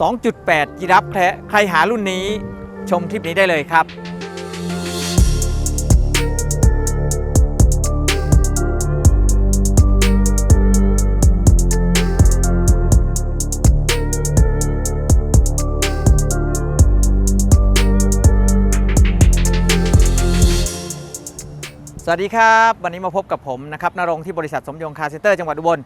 2.8 ยีรับแคระใครหารุ่นนี้ ชมคลิปนี้ได้เลยครับสวัสดีครับ วันนี้มาพบกับผมนะครับนรงที่บริษัทสมยงคาร์เซ็นเตอร์จังหวัดอุบล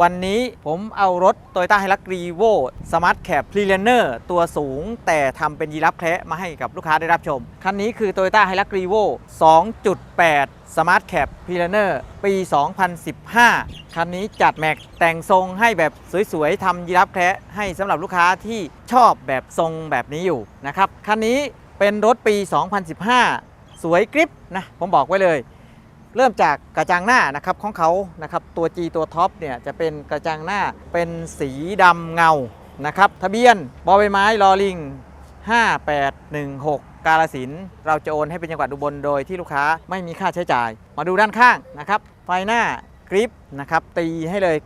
วันนี้ผมเอารถ Toyota h i l u x r e v o Smart Cab p r e l a n e r ตัวสูง แต่ทำเป็นยีรับแคระมาให้กับลูกค้าได้รับชม คันนี้คือ Toyota h i l u x r e v o 2.8 Smart Cab p r e l a n e r ปี 2015 คันนี้จัดแม็กแต่งทรงให้แบบสวยๆทำยีรับแคระให้สำหรับลูกค้าที่ชอบแบบทรงแบบนี้อยู่นะครับ คันนี้เป็นรถปี 2015 สวยกริปนะผมบอกไว้เลย เริ่มจากกระจังหน้านะครับของเขานะครับตัว G ตัวท็อปเนี่ยจะเป็นกระจังหน้าเป็นสีดำเงานะครับทะเบียนบอใบไม้ลอลิง 5816 กาลสินเราจะโอนให้เป็นจังหวัดอุบลโดยที่ลูกค้าไม่มีค่าใช้จ่าย มาดูด้านข้างนะครับไฟหน้า กริปนะครับตีให้เลย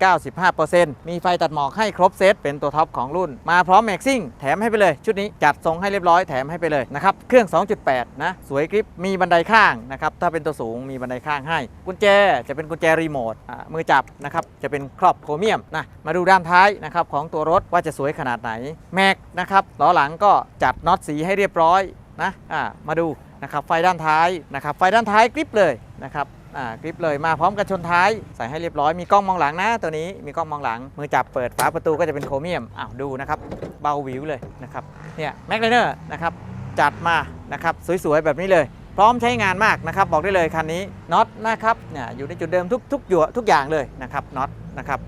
95%มีไฟตัดหมอกให้ครบเซตเป็นตัวท็อปของรุ่น มาพร้อมแม็กซิ่งแถมให้ไปเลยชุดนี้จัดทรงให้เรียบร้อยแถมให้ไปเลยนะครับเครื่อง 2.8 นะ สวยกริปมีบันไดข้างนะครับถ้าเป็นตัวสูงมีบันไดข้างให้ กุญแจจะเป็นกุญแจรีโมทอ่ามือจับนะครับจะเป็นครอบโครเมียมนะมาดูด้านท้ายนะครับของตัวรถว่าจะสวยขนาดไหนแม็กนะครับล้อหลังก็จัดน็อตสีให้เรียบร้อยนะอ่ามาดูนะครับไฟด้านท้ายนะครับไฟด้านท้ายกริปเลยนะครับ กริปเลยมาพร้อมกันชนท้ายใส่ให้เรียบร้อยมีกล้องมองหลังนะตัวนี้มีกล้องมองหลัง มือจับเปิดฝาประตูก็จะเป็นโครเมียมอ้าวดูนะครับเบาวิวเลยนะครับเนี่ยแม็กไลเนอร์นะครับจัดมานะครับสวยๆแบบนี้เลย พร้อมใช้งานมากนะครับบอกได้เลยคันนี้น็อตนะครับเนี่ยอยู่ในจุดเดิมทุกทุกอยู่ทุกอย่างเลยนะครับน็อตนะครับ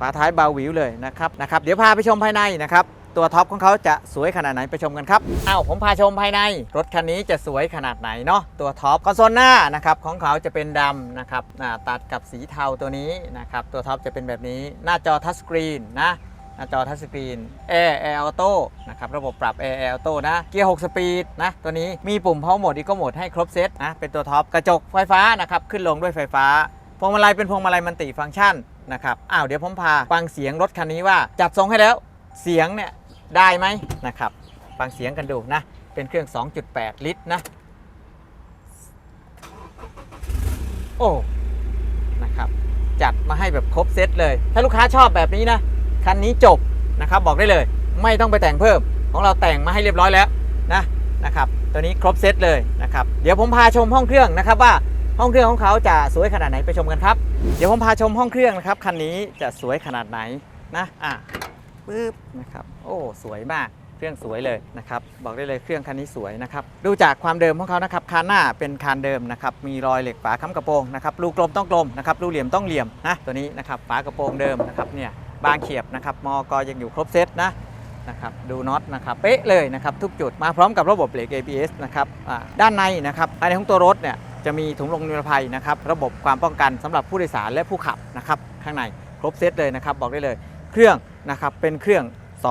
ฝาท้ายเบาวิวเลยนะครับนะครับเดี๋ยวพาไปชมภายในนะครับ ตัวท็อปของเขาจะสวยขนาดไหนไปชมกันครับอ้าวผมพาชมภายใน รถคันนี้จะสวยขนาดไหนเนาะตัวท็อปคอนโซลหน้านะครับของเขาจะเป็นดำนะครับตัดกับสีเทาตัวนี้นะครับตัวท็อปจะเป็นแบบนี้หน้าจอทัชสกรีนนะหน้าจอทัชสกรีน Air Air Auto นะครับระบบปรับ Air Air Auto นะเกียร์ 6 สปีดนะตัวนี้มีปุ่ม Power Mode Eco Mode ให้ครบเซตนะเป็นตัวท็อปกระจกไฟฟ้านะครับขึ้นลงด้วยไฟฟ้าพวงมาลัยเป็นพวงมาลัยมันติฟังก์ชันนะครับอ้าวเดี๋ยวผมพาฟังเสียงรถคันนี้ว่าจัดทรงให้แล้วเสียงเนี่ย ได้ไหมนะครับฟังเสียงกันดูนะ เป็นเครื่อง 2.8 ลิตรนะ โอ้นะครับ จัดมาให้แบบครบเซตเลย ถ้าลูกค้าชอบแบบนี้นะ คันนี้จบนะครับบอกได้เลย ไม่ต้องไปแต่งเพิ่ม ของเราแต่งมาให้เรียบร้อยแล้วนะนะครับตัวนี้ครบเซตเลยนะครับ เดี๋ยวผมพาชมห้องเครื่องนะครับว่าห้องเครื่องของเขาจะสวยขนาดไหนไปชมกันครับ เดี๋ยวผมพาชมห้องเครื่องนะครับคันนี้จะสวยขนาดไหนนะอะ ปึ๊บนะครับโอ้สวยมากเครื่องสวยเลยนะครับบอกได้เลยเครื่องคันนี้สวยนะครับดูจากความเดิมของเขานะครับคานหน้าเป็นคานเดิมนะครับมีรอยเหล็กฝาค้ำกระโปรงนะครับรูกลมต้องกลมนะครับรูเหลี่ยมต้องเหลี่ยมนะตัวนี้นะครับฝากระโปรงเดิมนะครับเนี่ยบางเขียบนะครับมอกยังอยู่ครบเซตนะนะครับดูน็อตนะครับเป๊ะเลยนะครับทุกจุดมาพร้อมกับระบบเบรก ABS นะครับด้านในนะครับภายในของตัวรถเนี่ยจะมีถุงลมนิรภัยนะครับระบบความป้องกันสำหรับผู้โดยสารและผู้ขับนะครับข้างในครบเซตเลยนะครับบอกได้เลย เครื่อง นะครับเป็นเครื่อง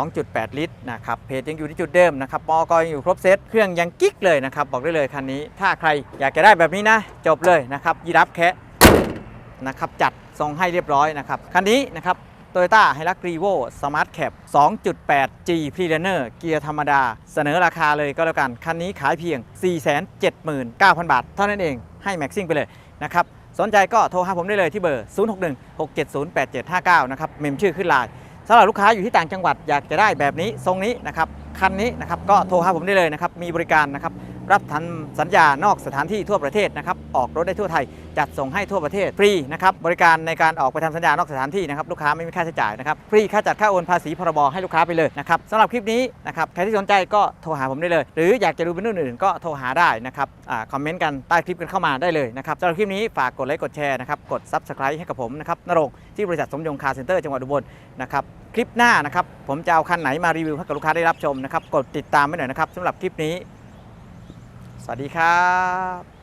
2.8 ลิตรนะครับเพจยังอยู่ที่จุดเดิมนะครับปอกยังอยู่ครบเซตเครื่องยังกิ๊กเลยนะครับบอกได้เลยคันนี้ ถ้าใครอยากจะได้แบบนี้นะ จบเลยนะครับยีรับแคะนะครับจัดทรงให้เรียบร้อยนะครับคันนี้นะครับ Toyota h i l u x r e v o Smart Cab 2.8 G p r e l a n e r เกียร์ธรรมดา เสนอราคาเลยก็แล้วกัน คันนี้ขายเพียง 479,000 บาท เท่านั้นเองให้แม็กซิ่งไปเลยนะครับสนใจก็โทรหาผมได้เลยที่เบอร์ 0616708759 นะครับเมมชื่อขึ้นไลน์ สำหรับลูกค้าอยู่ที่ต่างจังหวัดอยากจะได้แบบนี้ทรงนี้นะครับคันนี้นะครับก็โทรหาผมได้เลยนะครับมีบริการนะครับ รับทำสัญญานอกสถานที่ทั่วประเทศนะครับออกรถได้ทั่วไทย จัดส่งให้ทั่วประเทศฟรีนะครับบริการในการออกไปทำสัญญานอกสถานที่นะครับลูกค้าไม่มีค่าใช้จ่ายนะครับฟรีค่าจัดค่าโอนภาษีพรบให้ลูกค้าไปเลยนะครับสำหรับคลิปนี้นะครับใครที่สนใจก็โทรหาผมได้เลย หรืออยากจะดูเป็นรุ่นอื่นก็โทรหาได้นะครับอ่าคอมเมนต์กันใต้คลิปกันเข้ามาได้เลยนะครับสำหรับคลิปนี้ฝากกดไลค์กดแชร์นะครับกด Subscribe ให้กับผมนะครับนรงที่บริษัทสมยงคาร์เซ็นเตอร์จังหวัดอุบลนะครับคลิปหน้านะครับผมจะเอาคันไหนมารีวิวให้กับลูกค้าได้รับชมนะครับกดติดตามไว้หน่อยนะครับสำหรับคลิปนี้ สวัสดีครับ